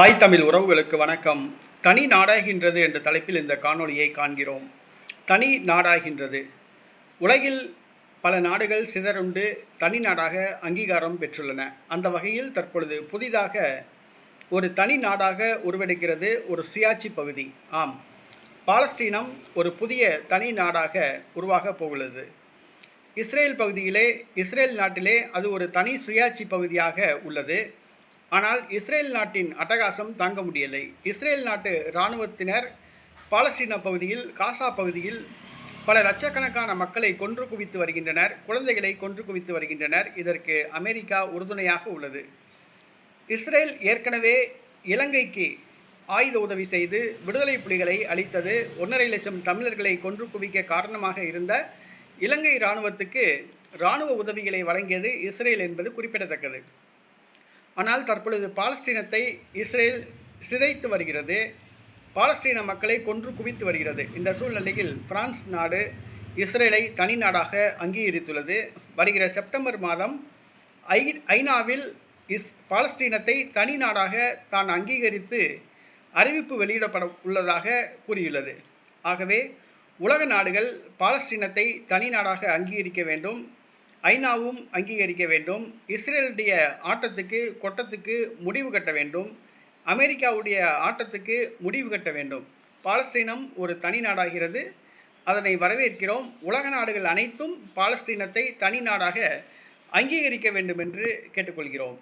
தாய் தமிழ் உறவுகளுக்கு வணக்கம். தனி நாடாகின்றது என்ற தலைப்பில் இந்த காணொளியை காண்கிறோம். தனி நாடாகின்றது. உலகில் பல நாடுகள் சிதறுண்டு தனி நாடாக அங்கீகாரம் பெற்றுள்ளன. அந்த வகையில் தற்பொழுது புதிதாக ஒரு தனி நாடாக உருவெடுக்கிறது ஒரு சுயாட்சி பகுதி. ஆம். பாலஸ்தீனம் ஒரு புதிய தனி நாடாக உருவாகப் போகிறது. இஸ்ரேல் பகுதியிலே இஸ்ரேல் நாட்டிலே அது ஒரு தனி சுயாட்சி பகுதியாக உள்ளது. ஆனால் இஸ்ரேல் நாட்டின் அட்டகாசம் தாங்க முடியலை. இஸ்ரேல் நாட்டு இராணுவத்தினர் பாலஸ்தீன பகுதியில் காசா பகுதியில் பல லட்சக்கணக்கான மக்களை கொன்று குவித்து வருகின்றனர் குழந்தைகளை கொன்று குவித்து வருகின்றனர். இதற்கு அமெரிக்கா உறுதுணையாக உள்ளது. இஸ்ரேல் ஏற்கனவே இலங்கைக்கு ஆயுத உதவி செய்து விடுதலை புலிகளை அளித்தது. ஒன்றரை லட்சம் தமிழர்களை கொன்று குவிக்க காரணமாக இருந்த இலங்கை இராணுவத்துக்கு இராணுவ உதவிகளை வழங்கியது இஸ்ரேல் என்பது குறிப்பிடத்தக்கது. ஆனால் தற்பொழுது பாலஸ்தீனத்தை இஸ்ரேல் சிதைத்து வருகிறது. பாலஸ்தீன மக்களை கொன்று குவித்து வருகிறது. இந்த சூழ்நிலையில் பிரான்ஸ் நாடு இஸ்ரேலை தனி நாடாக அங்கீகரித்துள்ளது. வருகிற செப்டம்பர் மாதம் ஐ ஐநாவில் இஸ் பாலஸ்தீனத்தை தனி நாடாக தான் அங்கீகரித்து அறிவிப்பு வெளியிடப்பட உள்ளதாக கூறியுள்ளது. ஆகவே உலக நாடுகள் பாலஸ்தீனத்தை தனி நாடாக அங்கீகரிக்க வேண்டும். ஐநாவும் அங்கீகரிக்க வேண்டும். இஸ்ரேலுடைய ஆட்டத்துக்கு கொட்டத்துக்கு முடிவு கட்ட வேண்டும். அமெரிக்காவுடைய ஆட்டத்துக்கு முடிவு கட்ட வேண்டும். பாலஸ்தீனம் ஒரு தனி நாடாகிறது. அதனை வரவேற்கிறோம். உலக நாடுகள் அனைத்தும் பாலஸ்தீனத்தை தனி நாடாக அங்கீகரிக்க வேண்டும் என்று கேட்டுக்கொள்கிறோம்.